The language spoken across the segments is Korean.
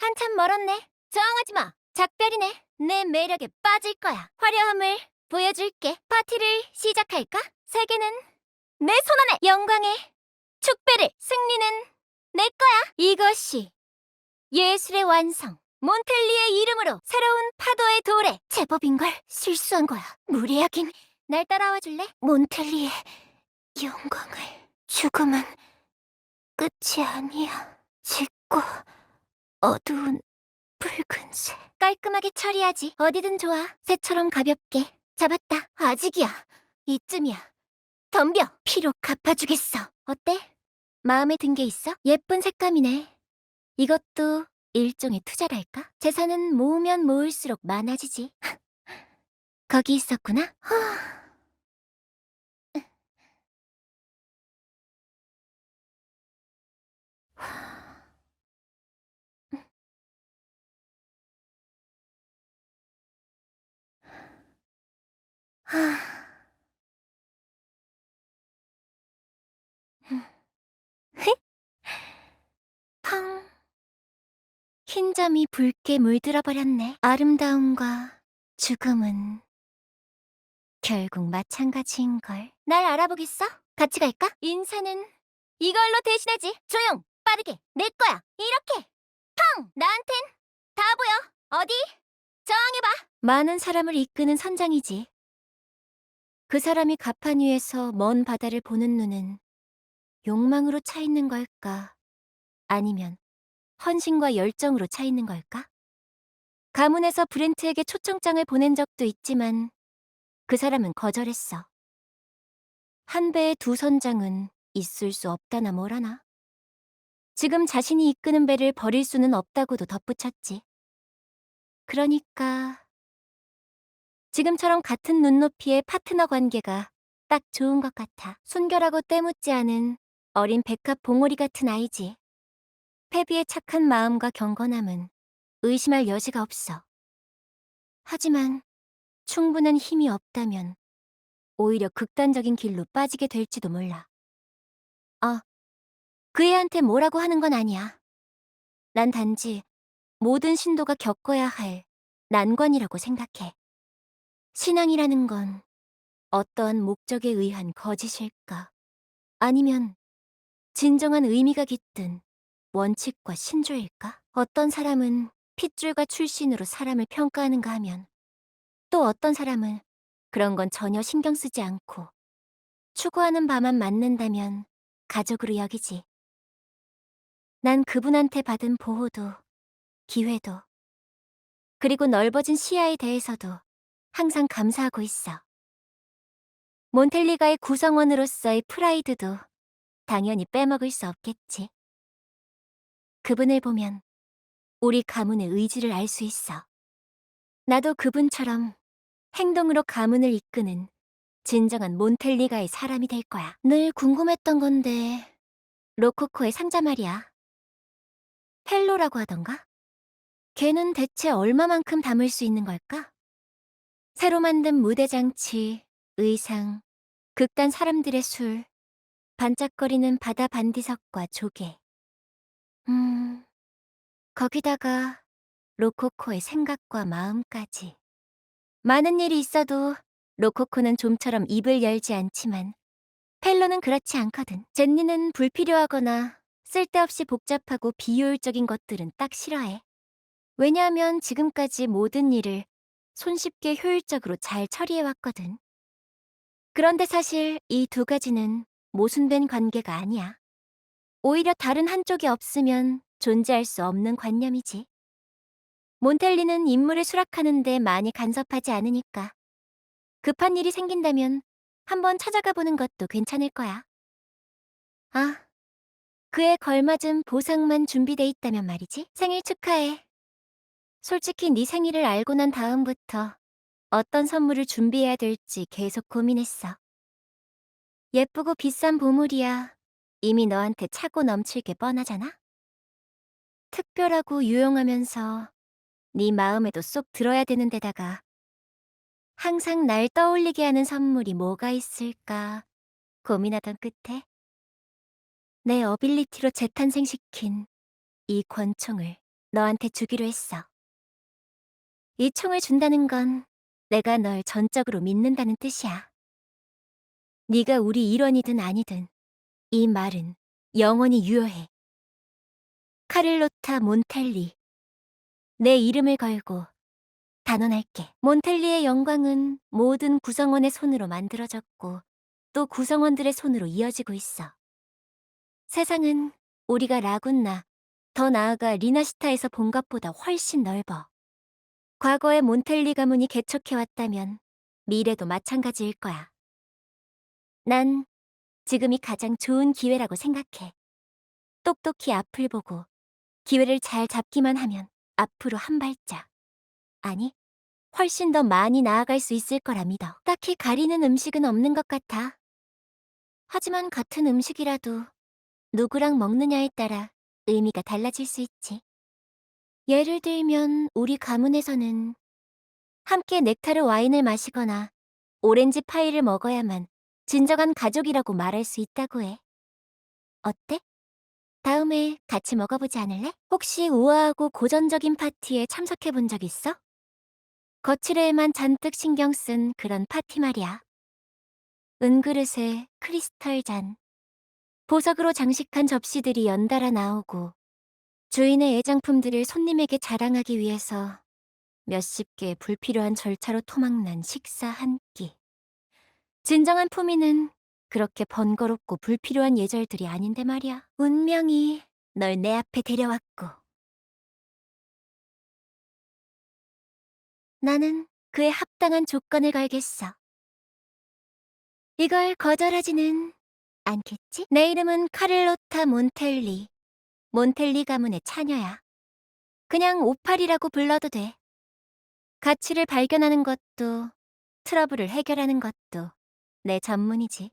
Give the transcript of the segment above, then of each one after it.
한참 멀었네. 저항하지 마. 작별이네. 내 매력에 빠질 거야. 화려함을 보여줄게. 파티를 시작할까? 세계는 내 손안에 영광의 축배를 승리는 내 거야. 이것이 예술의 완성. 몬텔리의 이름으로 새로운 파도의 도래. 제법인걸 실수한 거야. 무리하긴. 날 따라와 줄래? 몬텔리의 영광을. 죽음은 끝이 아니야. 짙고 어두운 붉은색. 깔끔하게 처리하지. 어디든 좋아. 새처럼 가볍게. 잡았다. 아직이야. 이쯤이야. 덤벼. 피로 갚아주겠어. 어때? 마음에 든 게 있어? 예쁜 색감이네. 이것도 일종의 투자랄까? 재산은 모으면 모을수록 많아지지. 거기 있었구나. 팡. 흰 점이 붉게 물들어 버렸네. 아름다움과 죽음은 결국 마찬가지인걸. 날 알아보겠어? 같이 갈까? 인사는 이걸로 대신하지. 조용! 빠르게! 내 거야! 이렇게! 팡! 나한텐 다 보여! 어디? 저항해봐! 많은 사람을 이끄는 선장이지. 그 사람이 가판 위에서 먼 바다를 보는 눈은 욕망으로 차 있는 걸까? 아니면 헌신과 열정으로 차 있는 걸까? 가문에서 브렌트에게 초청장을 보낸 적도 있지만 그 사람은 거절했어. 한 배의 두 선장은 있을 수 없다나 뭐라나. 지금 자신이 이끄는 배를 버릴 수는 없다고도 덧붙였지. 그러니까 지금처럼 같은 눈높이의 파트너 관계가 딱 좋은 것 같아. 순결하고 때묻지 않은 어린 백합 봉오리 같은 아이지. 페비의 착한 마음과 경건함은 의심할 여지가 없어. 하지만 충분한 힘이 없다면 오히려 극단적인 길로 빠지게 될지도 몰라. 어, 그 애한테 뭐라고 하는 건 아니야. 난 단지 모든 신도가 겪어야 할 난관이라고 생각해. 신앙이라는 건 어떠한 목적에 의한 거짓일까? 아니면 진정한 의미가 깃든 원칙과 신조일까? 어떤 사람은 핏줄과 출신으로 사람을 평가하는가 하면 또 어떤 사람은 그런 건 전혀 신경 쓰지 않고 추구하는 바만 맞는다면 가족으로 여기지. 난 그분한테 받은 보호도, 기회도, 그리고 넓어진 시야에 대해서도 항상 감사하고 있어. 몬텔리가의 구성원으로서의 프라이드도 당연히 빼먹을 수 없겠지. 그분을 보면 우리 가문의 의지를 알 수 있어. 나도 그분처럼 행동으로 가문을 이끄는 진정한 몬텔리가의 사람이 될 거야. 늘 궁금했던 건데, 로코코의 상자 말이야. 펠로라고 하던가? 걔는 대체 얼마만큼 담을 수 있는 걸까? 새로 만든 무대 장치, 의상, 극단 사람들의 술, 반짝거리는 바다 반디석과 조개. 음, 거기다가 로코코의 생각과 마음까지. 많은 일이 있어도 로코코는 좀처럼 입을 열지 않지만 펠로는 그렇지 않거든. 젠니는 불필요하거나 쓸데없이 복잡하고 비효율적인 것들은 딱 싫어해. 왜냐하면 지금까지 모든 일을 손쉽게 효율적으로 잘 처리해왔거든. 그런데 사실 이 두 가지는 모순된 관계가 아니야. 오히려 다른 한쪽이 없으면 존재할 수 없는 관념이지. 몬텔리는 인물을 수락하는데 많이 간섭하지 않으니까. 급한 일이 생긴다면 한번 찾아가 보는 것도 괜찮을 거야. 아, 그에 걸맞은 보상만 준비돼 있다면 말이지. 생일 축하해. 솔직히 네 생일을 알고 난 다음부터 어떤 선물을 준비해야 될지 계속 고민했어. 예쁘고 비싼 보물이야 이미 너한테 차고 넘칠 게 뻔하잖아? 특별하고 유용하면서 네 마음에도 쏙 들어야 되는 데다가 항상 날 떠올리게 하는 선물이 뭐가 있을까 고민하던 끝에 내 어빌리티로 재탄생시킨 이 권총을 너한테 주기로 했어. 이 총을 준다는 건 내가 널 전적으로 믿는다는 뜻이야. 네가 우리 일원이든 아니든 이 말은 영원히 유효해. 카를로타 몬텔리. 내 이름을 걸고 단언할게. 몬텔리의 영광은 모든 구성원의 손으로 만들어졌고 또 구성원들의 손으로 이어지고 있어. 세상은 우리가 라군나, 더 나아가 리나시타에서 본 것보다 훨씬 넓어. 과거의 몬텔리 가문이 개척해왔다면 미래도 마찬가지일 거야. 난 지금이 가장 좋은 기회라고 생각해. 똑똑히 앞을 보고 기회를 잘 잡기만 하면 앞으로 한 발짝. 아니, 훨씬 더 많이 나아갈 수 있을 거라 믿어. 딱히 가리는 음식은 없는 것 같아. 하지만 같은 음식이라도 누구랑 먹느냐에 따라 의미가 달라질 수 있지. 예를 들면 우리 가문에서는 함께 넥타르 와인을 마시거나 오렌지 파이를 먹어야만 진정한 가족이라고 말할 수 있다고 해. 어때? 다음에 같이 먹어보지 않을래? 혹시 우아하고 고전적인 파티에 참석해 본 적 있어? 거칠애에만 잔뜩 신경 쓴 그런 파티 말이야. 은그릇에 크리스털 잔, 보석으로 장식한 접시들이 연달아 나오고 주인의 애장품들을 손님에게 자랑하기 위해서 몇십 개의 불필요한 절차로 토막난 식사 한 끼. 진정한 품위는 그렇게 번거롭고 불필요한 예절들이 아닌데 말이야. 운명이 널 내 앞에 데려왔고. 나는 그에 합당한 조건을 걸겠어. 이걸 거절하지는 않겠지? 내 이름은 카를로타 몬텔리. 몬텔리 가문의 차녀야. 그냥 오팔이라고 불러도 돼. 가치를 발견하는 것도 트러블을 해결하는 것도 내 전문이지.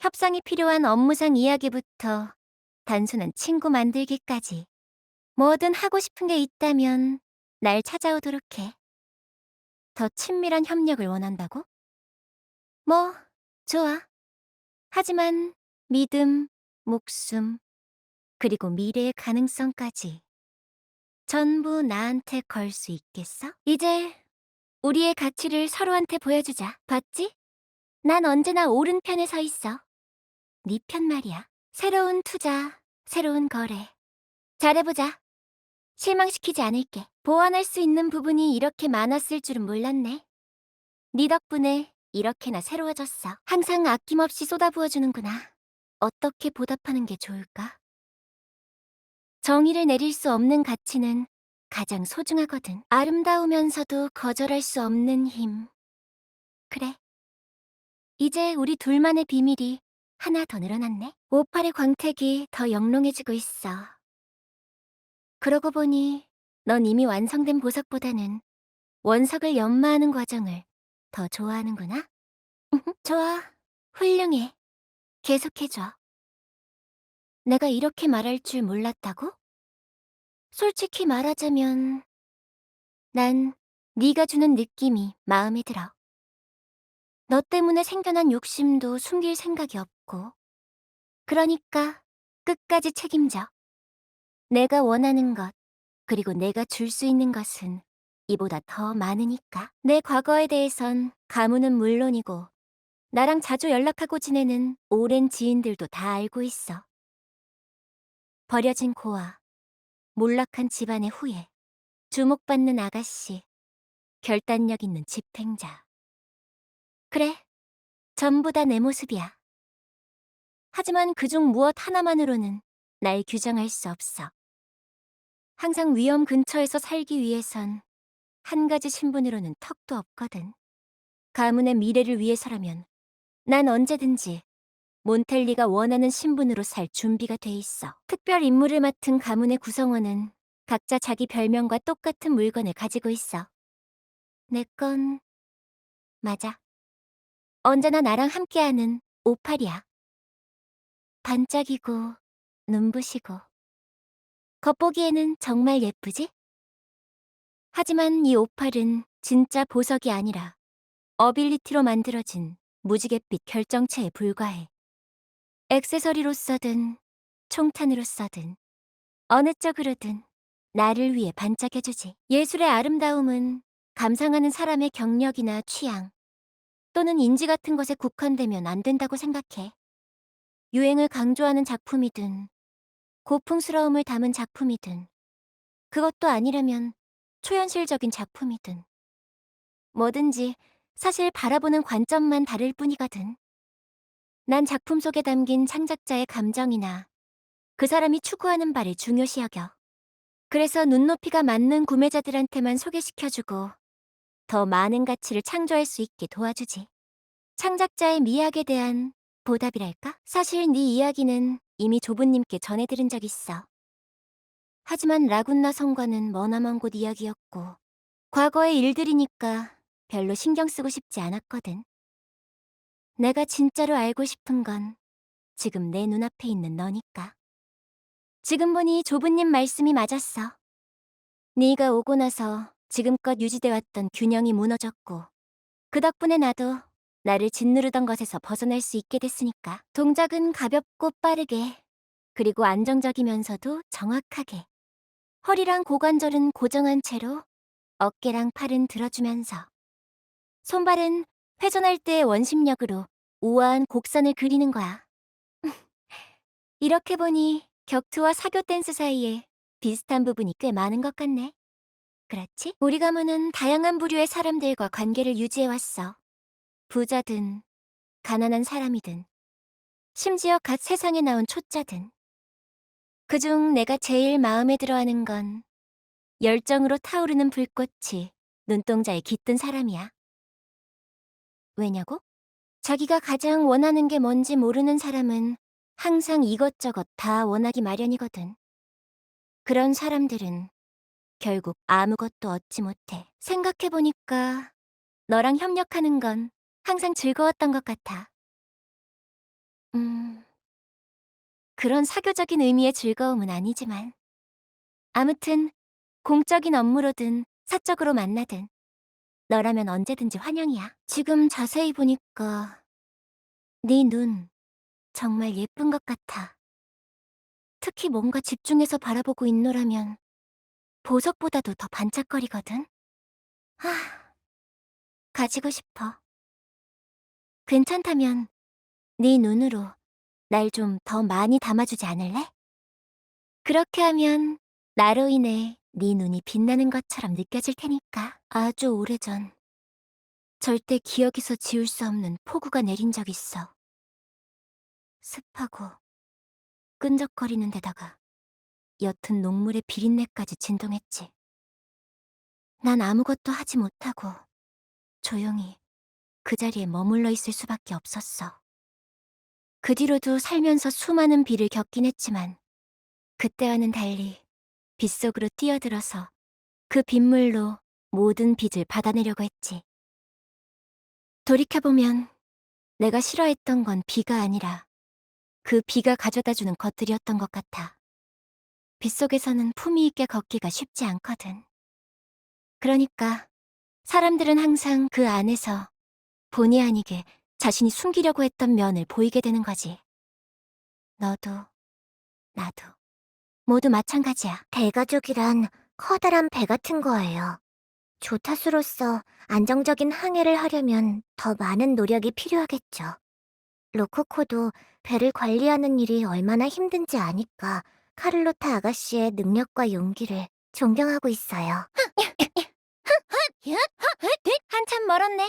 협상이 필요한 업무상 이야기부터 단순한 친구 만들기까지 뭐든 하고 싶은 게 있다면 날 찾아오도록 해. 더 친밀한 협력을 원한다고? 뭐, 좋아. 하지만 믿음, 목숨, 그리고 미래의 가능성까지 전부 나한테 걸 수 있겠어? 이제 우리의 가치를 서로한테 보여주자. 봤지? 난 언제나 오른편에 서 있어. 네 편 말이야. 새로운 투자, 새로운 거래. 잘해보자. 실망시키지 않을게. 보완할 수 있는 부분이 이렇게 많았을 줄은 몰랐네. 네 덕분에 이렇게나 새로워졌어. 항상 아낌없이 쏟아부어주는구나. 어떻게 보답하는 게 좋을까? 정의를 내릴 수 없는 가치는 가장 소중하거든. 아름다우면서도 거절할 수 없는 힘. 그래. 이제 우리 둘만의 비밀이 하나 더 늘어났네. 오팔의 광택이 더 영롱해지고 있어. 그러고 보니 넌 이미 완성된 보석보다는 원석을 연마하는 과정을 더 좋아하는구나. 좋아. 훌륭해. 계속해줘. 내가 이렇게 말할 줄 몰랐다고? 솔직히 말하자면 난 네가 주는 느낌이 마음에 들어. 너 때문에 생겨난 욕심도 숨길 생각이 없고. 그러니까 끝까지 책임져. 내가 원하는 것, 그리고 내가 줄 수 있는 것은 이보다 더 많으니까. 내 과거에 대해선 가문은 물론이고 나랑 자주 연락하고 지내는 오랜 지인들도 다 알고 있어. 버려진 고아, 몰락한 집안의 후예, 주목받는 아가씨, 결단력 있는 집행자. 그래, 전부 다 내 모습이야. 하지만 그중 무엇 하나만으로는 날 규정할 수 없어. 항상 위험 근처에서 살기 위해선 한 가지 신분으로는 턱도 없거든. 가문의 미래를 위해서라면 난 언제든지 몬텔리가 원하는 신분으로 살 준비가 돼 있어. 특별 임무를 맡은 가문의 구성원은 각자 자기 별명과 똑같은 물건을 가지고 있어. 내 건 맞아. 언제나 나랑 함께하는 오팔이야. 반짝이고 눈부시고 겉보기에는 정말 예쁘지? 하지만 이 오팔은 진짜 보석이 아니라 어빌리티로 만들어진 무지갯빛 결정체에 불과해. 액세서리로 써든 총탄으로 써든 어느 쪽으로든 나를 위해 반짝여주지. 예술의 아름다움은 감상하는 사람의 경력이나 취향 또는 인지 같은 것에 국한되면 안 된다고 생각해. 유행을 강조하는 작품이든 고풍스러움을 담은 작품이든 그것도 아니라면 초현실적인 작품이든 뭐든지 사실 바라보는 관점만 다를 뿐이거든. 난 작품 속에 담긴 창작자의 감정이나 그 사람이 추구하는 바를 중요시 여겨. 그래서 눈높이가 맞는 구매자들한테만 소개시켜주고 더 많은 가치를 창조할 수 있게 도와주지. 창작자의 미학에 대한 보답이랄까? 사실 네 이야기는 이미 조부님께 전해들은 적 있어. 하지만 라군나 성과는 머나먼 곳 이야기였고 과거의 일들이니까 별로 신경 쓰고 싶지 않았거든. 내가 진짜로 알고 싶은 건 지금 내 눈앞에 있는 너니까. 지금 보니 조부님 말씀이 맞았어. 네가 오고 나서 지금껏 유지돼 왔던 균형이 무너졌고 그 덕분에 나도 나를 짓누르던 것에서 벗어날 수 있게 됐으니까. 동작은 가볍고 빠르게 그리고 안정적이면서도 정확하게. 허리랑 고관절은 고정한 채로 어깨랑 팔은 들어주면서 손발은 회전할 때의 원심력으로 우아한 곡선을 그리는 거야. 이렇게 보니 격투와 사교 댄스 사이에 비슷한 부분이 꽤 많은 것 같네. 그렇지? 우리 가문은 다양한 부류의 사람들과 관계를 유지해왔어. 부자든, 가난한 사람이든, 심지어 갓 세상에 나온 초짜든. 그중 내가 제일 마음에 들어하는 건 열정으로 타오르는 불꽃이 눈동자에 깃든 사람이야. 왜냐고? 자기가 가장 원하는 게 뭔지 모르는 사람은 항상 이것저것 다 원하기 마련이거든. 그런 사람들은 결국 아무것도 얻지 못해. 생각해보니까 너랑 협력하는 건 항상 즐거웠던 것 같아. 음, 그런 사교적인 의미의 즐거움은 아니지만. 아무튼, 공적인 업무로든 사적으로 만나든 너라면 언제든지 환영이야. 지금 자세히 보니까 네 눈 정말 예쁜 것 같아. 특히 뭔가 집중해서 바라보고 있노라면 보석보다도 더 반짝거리거든. 하, 가지고 싶어. 괜찮다면 네 눈으로 날 좀 더 많이 담아주지 않을래? 그렇게 하면 나로 인해 네 눈이 빛나는 것처럼 느껴질 테니까. 아주 오래전 절대 기억에서 지울 수 없는 폭우가 내린 적 있어. 습하고 끈적거리는 데다가 옅은 녹물의 비린내까지 진동했지. 난 아무것도 하지 못하고 조용히 그 자리에 머물러 있을 수밖에 없었어. 그 뒤로도 살면서 수많은 비를 겪긴 했지만 그때와는 달리 빗속으로 뛰어들어서 그 빗물로 모든 빚을 받아내려고 했지. 돌이켜보면 내가 싫어했던 건 비가 아니라 그 비가 가져다주는 것들이었던 것 같아. 빗속에서는 품위 있게 걷기가 쉽지 않거든. 그러니까 사람들은 항상 그 안에서 본의 아니게 자신이 숨기려고 했던 면을 보이게 되는 거지. 너도, 나도. 모두 마찬가지야. 대가족이란 커다란 배 같은 거예요. 조타수로서 안정적인 항해를 하려면 더 많은 노력이 필요하겠죠. 로코코도 배를 관리하는 일이 얼마나 힘든지 아니까 카를로타 아가씨의 능력과 용기를 존경하고 있어요. 한참 멀었네.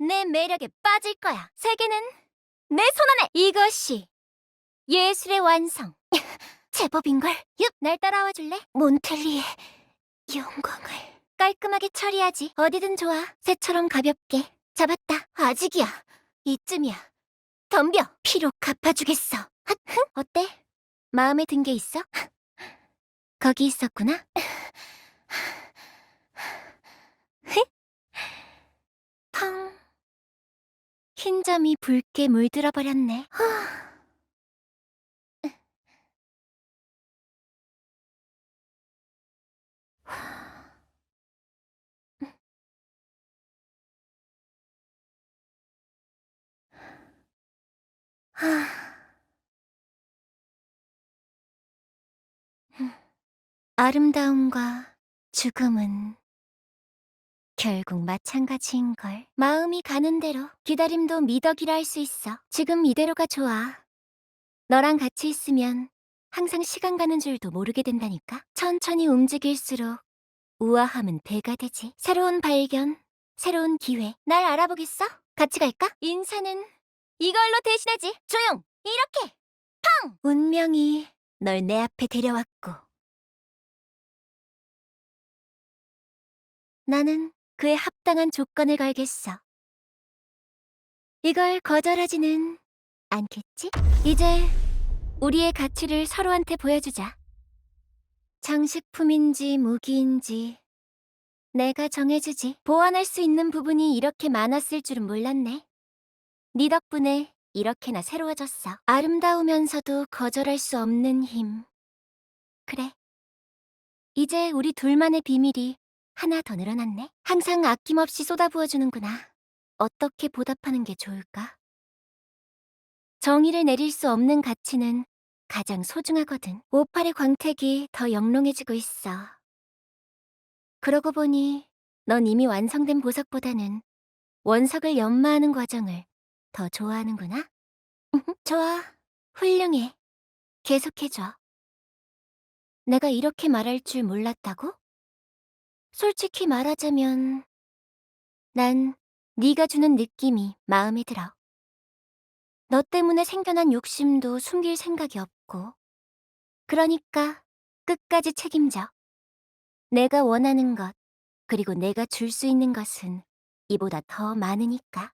내 매력에 빠질 거야. 세계는 내 손안에. 이것이 예술의 완성. 제법인걸. 육, 날 따라와 줄래? 몬텔리의 영광을. 깔끔하게 처리하지. 어디든 좋아. 새처럼 가볍게. 잡았다. 아직이야. 이쯤이야. 덤벼. 피로 갚아주겠어. 핫, 흥? 어때? 마음에 든 게 있어? 거기 있었구나. 펑. 흰 점이 붉게 물들어 버렸네. 아름다움과 죽음은 결국 마찬가지인 걸. 마음이 가는 대로 기다림도 미덕이라 할 수 있어. 지금 이대로가 좋아. 너랑 같이 있으면 항상 시간 가는 줄도 모르게 된다니까. 천천히 움직일수록 우아함은 배가 되지. 새로운 발견, 새로운 기회. 날 알아보겠어? 같이 갈까? 인사는 이걸로 대신하지. 조용! 이렇게! 팡! 운명이 널 내 앞에 데려왔고. 나는 그에 합당한 조건을 걸겠어. 이걸 거절하지는 않겠지? 이제 우리의 가치를 서로한테 보여주자. 장식품인지 무기인지 내가 정해주지. 보완할 수 있는 부분이 이렇게 많았을 줄은 몰랐네. 네 덕분에 이렇게나 새로워졌어. 아름다우면서도 거절할 수 없는 힘. 그래. 이제 우리 둘만의 비밀이 하나 더 늘어났네. 항상 아낌없이 쏟아부어주는구나. 어떻게 보답하는 게 좋을까? 정의를 내릴 수 없는 가치는 가장 소중하거든. 오팔의 광택이 더 영롱해지고 있어. 그러고 보니 넌 이미 완성된 보석보다는 원석을 연마하는 과정을 더 좋아하는구나. 좋아. 훌륭해. 계속해줘. 내가 이렇게 말할 줄 몰랐다고? 솔직히 말하자면 난 네가 주는 느낌이 마음에 들어. 너 때문에 생겨난 욕심도 숨길 생각이 없고. 그러니까 끝까지 책임져. 내가 원하는 것, 그리고 내가 줄 수 있는 것은 이보다 더 많으니까.